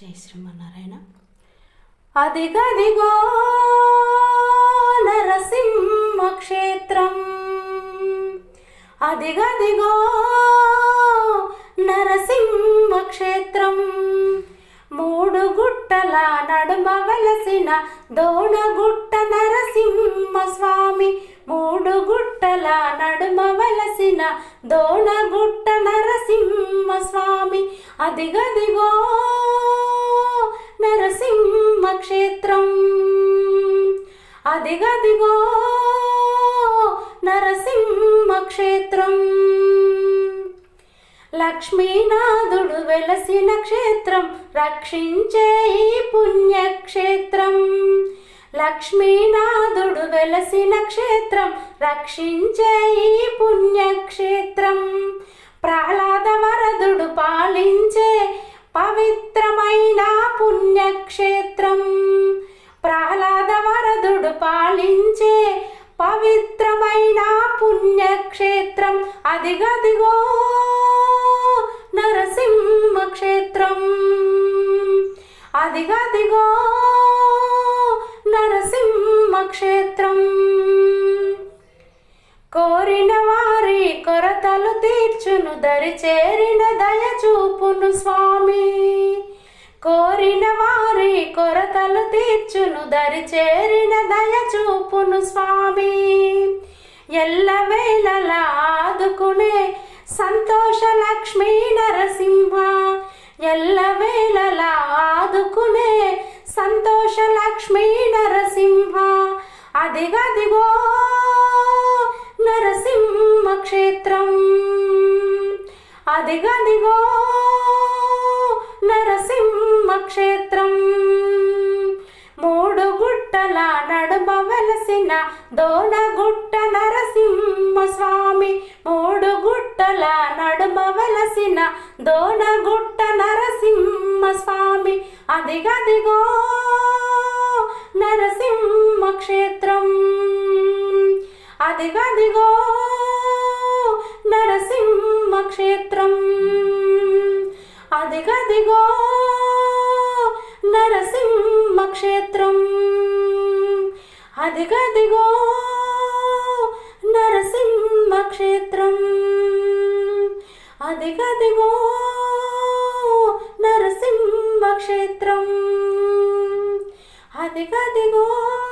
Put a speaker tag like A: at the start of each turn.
A: జై శ్రీమన్నారాయణ. అదిగదిగో నరసింహ క్షేత్రం అదిగదిగో నరసింహ క్షేత్రం మూడు గుట్టల నడుమ వెలసిన దోణగుట్ట నరసింహ స్వామి మూడు గుట్టల నడుమ వెలసిన దోణగుట్ట నరసింహ స్వామి అదిగదిగో నరసింహక్షేత్రం. అదిగదిగో నరసింహక్షేత్రం. లక్ష్మీనాథుడు వెలసిన క్షేత్రం రక్షించే ఈ పుణ్యక్షేత్రం. లక్ష్మీనాథుడు వెలసిన క్షేత్రం రక్షించే ఈ పుణ్యక్షేత్రం. ప్రహ్లాద వరదుడు పాలించే పవిత్రమైన పాలించే పవిత్రమైన పుణ్యక్షేత్రం. అదిగదిగో నరసింహ క్షేత్రం అదిగదిగో నరసింహ క్షేత్రం కోరిన వారి కొరతలు తీర్చును దరి చేరిన దయ చూపును స్వామి. కోరిన వారి కొరతలు తీర్చును దరి చేరిన దయ చూపును స్వామి. ఎల్లవేళలా ఆదుకునే సంతోష లక్ష్మీ నరసింహ ఎల్లవేళలా ఆదుకునే సంతోష లక్ష్మీ నరసింహ. అదిగదిగో నరసింహ క్షేత్రం. అదిగదిగో నరసింహ దోనగుట్ట నరసింహ స్వామి మూడు గుట్టల నడుమ వెలసిన దోనగుట్ట నరసింహ స్వామి అదిగదిగో నరసింహ క్షేత్రం అదిగదిగో నరసింహ క్షేత్రం అదిగదిగో నరసింహ క్షేత్రం అదిగదిగో నరసింహ క్షేత్రం. అదిగదిగో నరసింహ క్షేత్రం. అదిగదిగో నరసింహ